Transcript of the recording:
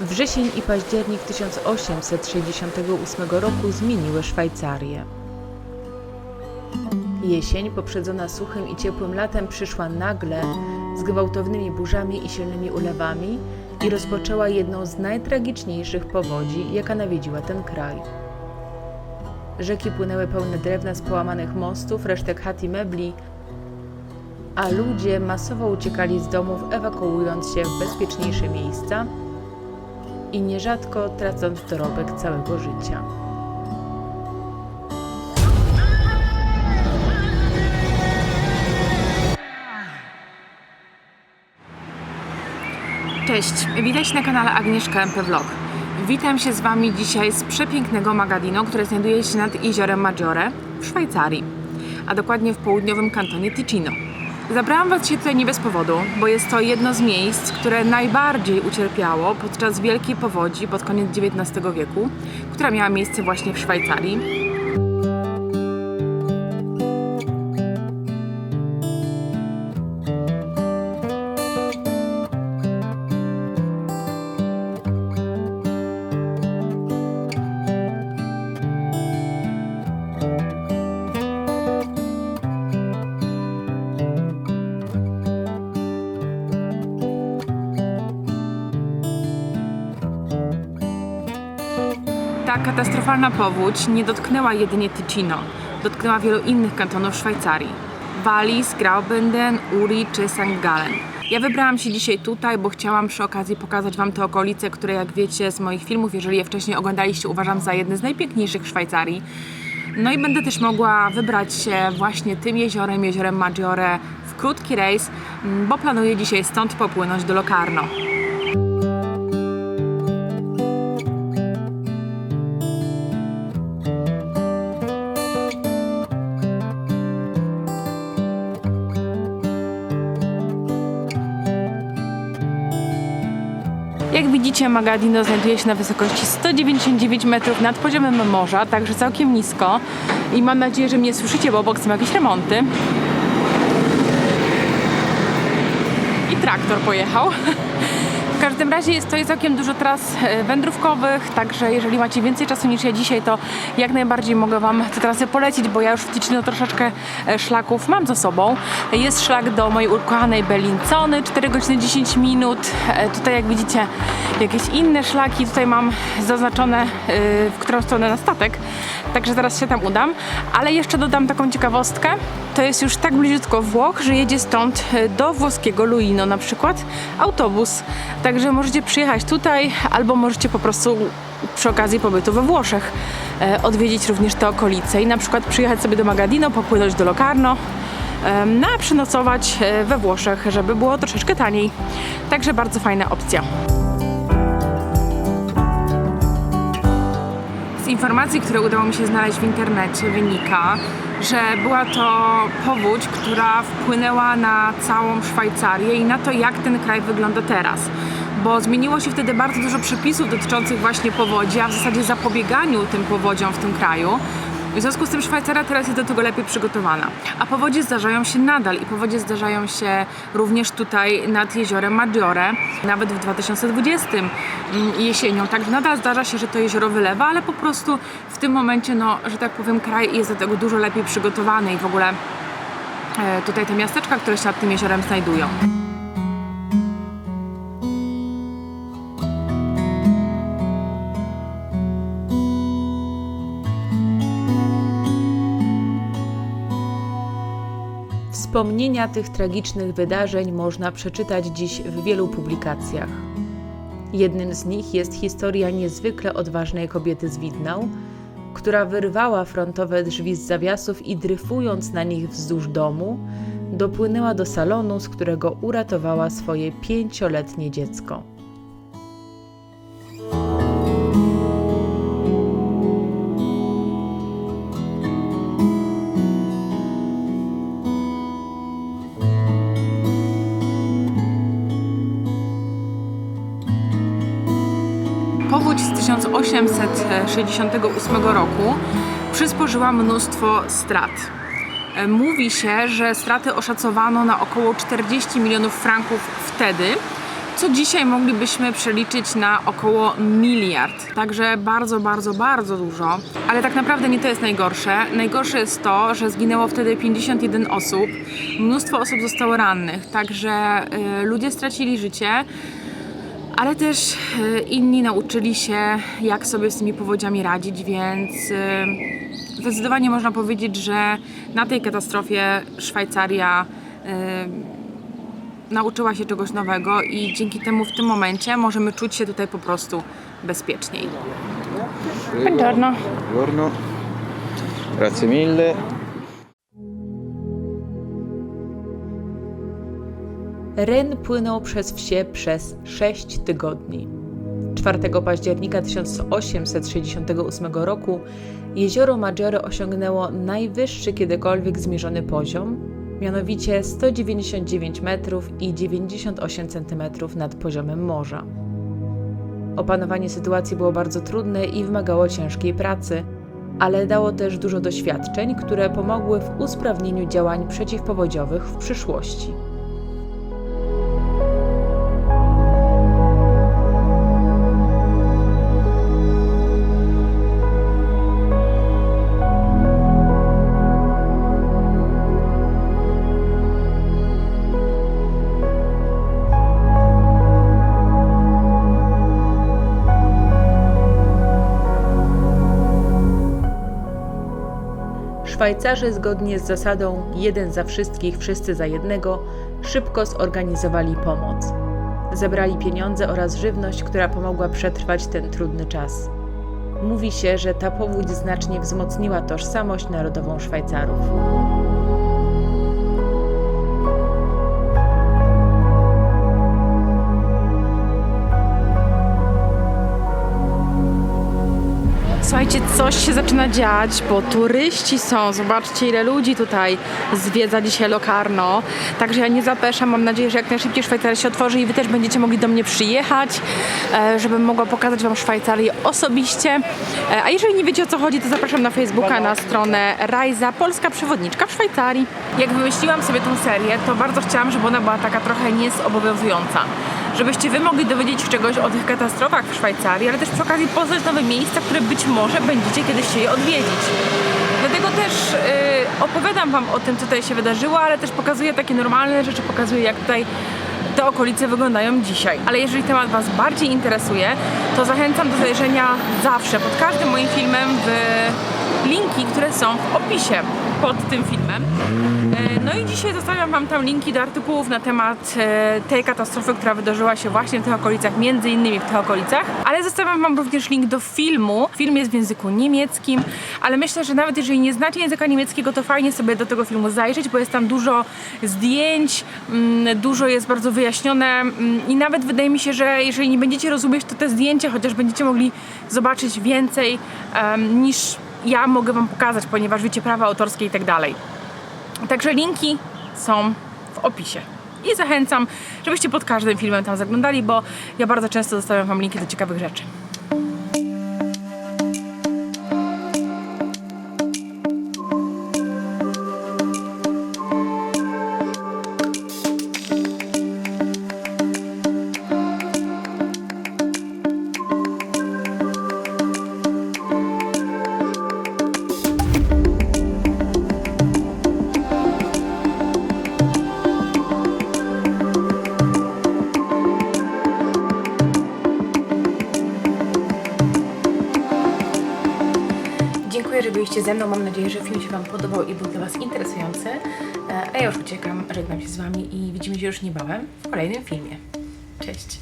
Wrzesień i październik 1868 roku zmieniły Szwajcarię. Jesień, poprzedzona suchym i ciepłym latem, przyszła nagle z gwałtownymi burzami i silnymi ulewami i rozpoczęła jedną z najtragiczniejszych powodzi, jaka nawiedziła ten kraj. Rzeki płynęły pełne drewna z połamanych mostów, resztek chat i mebli, a ludzie masowo uciekali z domów, ewakuując się w bezpieczniejsze miejsca i nierzadko tracąc dorobek całego życia. Cześć, witajcie na kanale Agnieszka MP Vlog. Witam się z Wami dzisiaj z przepięknego Magadino, które znajduje się nad jeziorem Maggiore w Szwajcarii, a dokładnie w południowym kantonie Ticino. Zabrałam Was dzisiaj tutaj nie bez powodu, bo jest to jedno z miejsc, które najbardziej ucierpiało podczas wielkiej powodzi pod koniec XIX wieku, która miała miejsce właśnie w Szwajcarii. Ta katastrofalna powódź nie dotknęła jedynie Ticino, dotknęła wielu innych kantonów Szwajcarii. Wallis, Graubünden, Uri czy St. Gallen. Ja wybrałam się dzisiaj tutaj, bo chciałam przy okazji pokazać Wam te okolice, które jak wiecie z moich filmów, jeżeli je wcześniej oglądaliście, uważam za jedne z najpiękniejszych w Szwajcarii. No i będę też mogła wybrać się właśnie tym jeziorem, jeziorem Maggiore w krótki rejs, bo planuję dzisiaj stąd popłynąć do Locarno. Magadino znajduje się na wysokości 199 metrów nad poziomem morza, także całkiem nisko. I mam nadzieję, że mnie słyszycie, bo obok są jakieś remonty. I traktor pojechał. Każdym razie jest to całkiem dużo tras e, wędrówkowych, także jeżeli macie więcej czasu niż ja dzisiaj, to jak najbardziej mogę Wam te trasy polecić, bo ja już w Ticino troszeczkę e, szlaków mam za sobą. Jest szlak do mojej ukochanej Bellincony, 4 godziny 10 minut. E, Tutaj jak widzicie jakieś inne szlaki, tutaj mam zaznaczone w którą stronę na statek, także zaraz się tam udam. Ale jeszcze dodam taką ciekawostkę, to jest już tak bliziutko Włoch, że jedzie stąd e, do włoskiego Luino na przykład autobus. Także możecie przyjechać tutaj, albo możecie po prostu przy okazji pobytu we Włoszech e, odwiedzić również te okolice i na przykład przyjechać sobie do Magadino, popłynąć do Locarno, em, no a przenocować e, we Włoszech, żeby było troszeczkę taniej. Także bardzo fajna opcja. Informacji, które udało mi się znaleźć w internecie, wynika, że była to powódź, która wpłynęła na całą Szwajcarię i na to, jak ten kraj wygląda teraz. Bo zmieniło się wtedy bardzo dużo przepisów dotyczących właśnie powodzi, a w zasadzie zapobieganiu tym powodziom w tym kraju. W związku z tym Szwajcaria teraz jest do tego lepiej przygotowana. A powodzie zdarzają się nadal i powodzie zdarzają się również tutaj nad jeziorem Maggiore, nawet w 2020 mm, jesienią. Także nadal zdarza się, że to jezioro wylewa, ale po prostu w tym momencie, no, że tak powiem, kraj jest do tego dużo lepiej przygotowany i w ogóle e, tutaj te miasteczka, które się nad tym jeziorem znajdują. Wspomnienia tych tragicznych wydarzeń można przeczytać dziś w wielu publikacjach. Jednym z nich jest historia niezwykle odważnej kobiety z Widnał, która wyrwała frontowe drzwi z zawiasów i dryfując na nich wzdłuż domu, dopłynęła do salonu, z którego uratowała swoje pięcioletnie dziecko. Powódź z 1868 roku przysporzyła mnóstwo strat. E, Mówi się, że straty oszacowano na około 40 milionów franków wtedy. co dzisiaj moglibyśmy przeliczyć na około miliard. Także bardzo, bardzo, bardzo dużo. Ale tak naprawdę nie to jest najgorsze. Najgorsze jest to, że zginęło wtedy 51 osób. Mnóstwo osób zostało rannych. Także y, ludzie stracili życie. Ale też y, inni nauczyli się, jak sobie z tymi powodziami radzić, więc y, zdecydowanie można powiedzieć, że na tej katastrofie Szwajcaria y, nauczyła się czegoś nowego i dzięki temu w tym momencie możemy czuć się tutaj po prostu bezpieczniej. Buongiorno. Buongiorno. Grazie mille. Ren płynął przez wsie przez 6 tygodni. 4 października 1868 roku jezioro Maggiore osiągnęło najwyższy kiedykolwiek zmierzony poziom, mianowicie 199 metrów i 98 centymetrów nad poziomem morza. Opanowanie sytuacji było bardzo trudne i wymagało ciężkiej pracy, ale dało też dużo doświadczeń, które pomogły w usprawnieniu działań przeciwpowodziowych w przyszłości. Szwajcarzy zgodnie z zasadą jeden za wszystkich, wszyscy za jednego szybko zorganizowali pomoc. Zebrali pieniądze oraz żywność, która pomogła przetrwać ten trudny czas. Mówi się, że ta powódź znacznie wzmocniła tożsamość narodową Szwajcarów. Słuchajcie, coś się zaczyna dziać, bo turyści są. Zobaczcie, ile ludzi tutaj zwiedza dzisiaj Locarno. Także ja nie zapeszam. Mam nadzieję, że jak najszybciej Szwajcaria się otworzy i Wy też będziecie mogli do mnie przyjechać, e, żebym mogła pokazać Wam Szwajcarię osobiście. E, A jeżeli nie wiecie o co chodzi, to zapraszam na Facebooka, na stronę Rajza, polska przewodniczka w Szwajcarii. Jak wymyśliłam sobie tą serię, to bardzo chciałam, żeby ona była taka trochę niezobowiązująca żebyście wy mogli dowiedzieć się czegoś o tych katastrofach w Szwajcarii, ale też przy okazji poznać nowe miejsca, które być może będziecie kiedyś chcieli odwiedzić. Dlatego też y, opowiadam wam o tym, co tutaj się wydarzyło, ale też pokazuję takie normalne rzeczy, pokazuję jak tutaj te okolice wyglądają dzisiaj. Ale jeżeli temat Was bardziej interesuje, to zachęcam do zajrzenia zawsze pod każdym moim filmem w linki, które są w opisie pod tym filmem. E, No i dzisiaj zostawiam Wam tam linki do artykułów na temat e, tej katastrofy, która wydarzyła się właśnie w tych okolicach, między innymi w tych okolicach. Ale zostawiam Wam również link do filmu. Film jest w języku niemieckim, ale myślę, że nawet jeżeli nie znacie języka niemieckiego, to fajnie sobie do tego filmu zajrzeć, bo jest tam dużo zdjęć, mm, dużo jest bardzo wyjaśnione mm, i nawet wydaje mi się, że jeżeli nie będziecie rozumieć, to te zdjęcia chociaż będziecie mogli zobaczyć więcej niż ja mogę Wam pokazać, ponieważ wiecie prawa autorskie i tak dalej. Także linki są w opisie. I zachęcam, żebyście pod każdym filmem tam zaglądali, bo ja bardzo często zostawiam Wam linki do ciekawych rzeczy. Że byliście ze mną. Mam nadzieję, że film się Wam podobał i był dla Was interesujący. E, A ja już uciekam, żegnam się z Wami i widzimy się już niebawem w kolejnym filmie. Cześć!